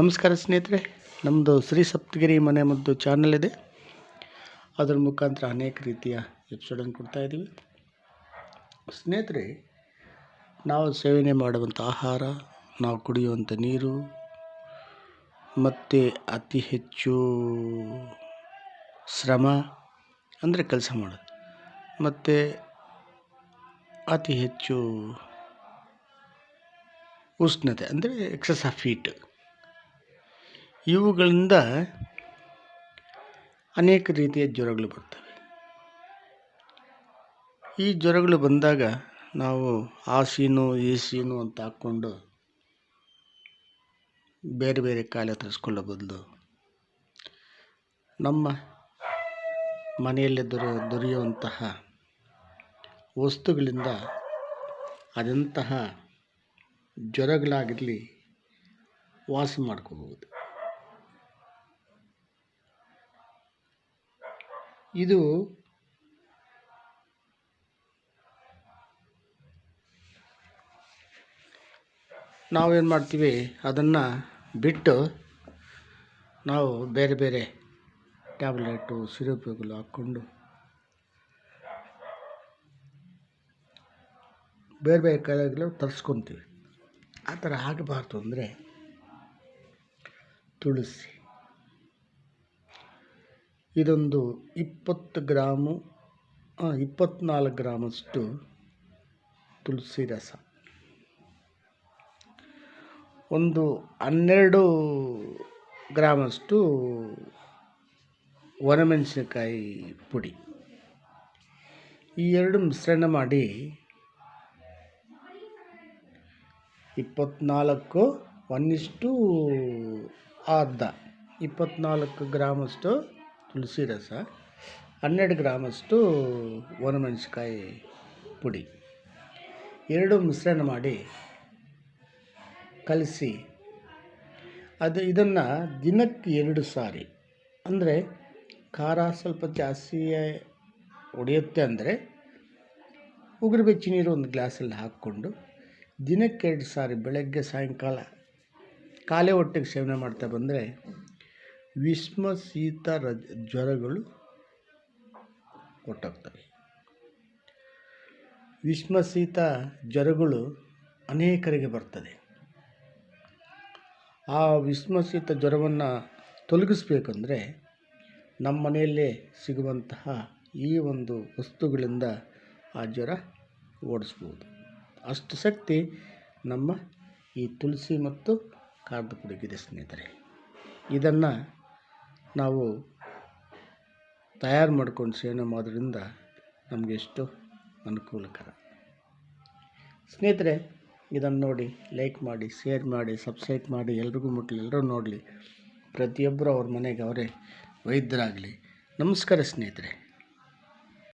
ನಮಸ್ಕಾರ ಸ್ನೇಹಿತರೆ ನಮ್ಮದು ಶ್ರೀ ಸಪ್ತಗಿರಿ ಮನೆ ಮದ್ದು ಚಾನಲ್ ಇದೆ. ಅದರ ಮುಖಾಂತರ ಅನೇಕ ರೀತಿಯ ಎಪಿಸೋಡನ್ನು ಕೊಡ್ತಾ ಇದ್ದೀವಿ. ಸ್ನೇಹಿತರೆ, ನಾವು ಸೇವನೆ ಮಾಡುವಂಥ ಆಹಾರ, ನಾವು ಕುಡಿಯುವಂಥ ನೀರು, ಮತ್ತು ಅತಿ ಹೆಚ್ಚು ಶ್ರಮ ಅಂದರೆ ಕೆಲಸ ಮಾಡೋದು. ಮತ್ತು ಅತಿ ಹೆಚ್ಚು ಉಷ್ಣತೆ ಅಂದರೆ ಎಕ್ಸಸ್ ಆಫ್ ಹೀಟ್ ಇವುಗಳಿಂದ ಅನೇಕ ರೀತಿಯ ಜ್ವರಗಳು ಬರ್ತವೆ. ಈ ಜ್ವರಗಳು ಬಂದಾಗ ನಾವು ಆ ಸೀನು ಈ ಸೀನು ಅಂತ ಹಾಕ್ಕೊಂಡು ಬೇರೆ ಬೇರೆ ಕಾಯಿಲೆ ತರಿಸ್ಕೊಳ್ಳೋ ಬದಲು ನಮ್ಮ ಮನೆಯಲ್ಲಿ ದೊರೆ, ದೊರೆಯುವಂತಹ ವಸ್ತುಗಳಿಂದ ಅದಂತಹ ಜ್ವರಗಳಾಗಿರಲಿ ವಾಸಿ ಮಾಡ್ಕೋಬಹುದು ಇದು ನಾವೇನು ಮಾಡ್ತೀವಿ? ಅದನ್ನು ಬಿಟ್ಟು ನಾವು ಬೇರೆ ಬೇರೆ ಟ್ಯಾಬ್ಲೆಟು ಸಿರಪ್ಗಳು ಹಾಕ್ಕೊಂಡು ಬೇರೆ ಬೇರೆ ಕಾಯಿಲೆಗಳು ತರಿಸ್ಕೊತೀವಿ. ಆ ಥರ ಆಗಬಾರ್ದು ಅಂದರೆ ತುಳಸಿ. ಇದೊಂದು ಇಪ್ಪತ್ತು ಗ್ರಾಮು ಇಪ್ಪತ್ತ್ನಾಲ್ಕು ಗ್ರಾಮಷ್ಟು ತುಳಸಿ ರಸ. ಒಂದು ಹನ್ನೆರಡು ಗ್ರಾಮಷ್ಟು ಒಣಮೆಣಸಿನಕಾಯಿ ಪುಡಿ. ಈ ಎರಡು ಮಿಶ್ರಣ ಮಾಡಿ ಇಪ್ಪತ್ತ್ನಾಲ್ಕು ಒಂದಿಷ್ಟು ಅರ್ಧ ಇಪ್ಪತ್ತ್ನಾಲ್ಕು ಗ್ರಾಮಷ್ಟು ತುಳಸಿ ರಸ, ಹನ್ನೆರಡು ಗ್ರಾಮಷ್ಟು ಒಣಮೆಣ್ಸಿಕಾಯಿ ಪುಡಿ. ಎರಡು ಮಿಶ್ರಣ ಮಾಡಿ ಕಲಸಿ, ಅದು ಇದನ್ನು ದಿನಕ್ಕೆ ಎರಡು ಸಾರಿ, ಅಂದರೆ ಖಾರ ಸ್ವಲ್ಪ ಜಾಸ್ತಿ ಹೊಡೆಯುತ್ತೆ ಅಂದರೆ ಉಗುರು ಬೆಚ್ಚಿ ನೀರು ಒಂದು ಗ್ಲಾಸಲ್ಲಿ ಹಾಕ್ಕೊಂಡು ದಿನಕ್ಕೆ ಎರಡು ಸಾರಿ ಬೆಳಗ್ಗೆ ಸಾಯಂಕಾಲ ಖಾಲಿ ಹೊಟ್ಟೆಗೆ ಸೇವನೆ ಮಾಡ್ತಾ ಬಂದರೆ ವಿಷಮ ಶೀತ ರಜ, ಜ್ವರಗಳು ಕೊಟ್ಟಾಗ್ತವೆ. ವಿಷ್ಮ ಶೀತ ಜ್ವರಗಳು ಅನೇಕರಿಗೆ ಬರ್ತದೆ. ಆ ವಿಷ್ಮ ಶೀತ ಜ್ವರವನ್ನು ತೊಲಗಿಸ್ಬೇಕಂದ್ರೆ ನಮ್ಮ ಮನೆಯಲ್ಲೇ ಸಿಗುವಂತಹ ಈ ಒಂದು ವಸ್ತುಗಳಿಂದ ಆ ಜ್ವರ ಓಡಿಸ್ಬೋದು. ಅಷ್ಟು ಶಕ್ತಿ ನಮ್ಮ ಈ ತುಳಸಿ ಮತ್ತು ಖಾರದ ಪುಡಿಗಿದೆ ಸ್ನೇಹಿತರೆ. ಇದನ್ನು ನಾವು ತಯಾರು ಮಾಡ್ಕೊಂಡು ಸೇವನೆ ಮಾಡೋದ್ರಿಂದ ನಮಗೆ ಎಷ್ಟು ಅನುಕೂಲಕರ. ಸ್ನೇಹಿತರೆ, ಇದನ್ನು ನೋಡಿ ಲೈಕ್ ಮಾಡಿ ಶೇರ್ ಮಾಡಿ ಸಬ್ಸ್ಕ್ರೈಬ್ ಮಾಡಿ, ಎಲ್ರಿಗೂ ಮುಟ್ಟಲಿ ಎಲ್ಲರೂ ನೋಡಲಿ. ಪ್ರತಿಯೊಬ್ಬರು ಅವ್ರ ಮನೆಗೆ ಅವರೇ ವೈದ್ಯರಾಗಲಿ. ನಮಸ್ಕಾರ ಸ್ನೇಹಿತರೆ.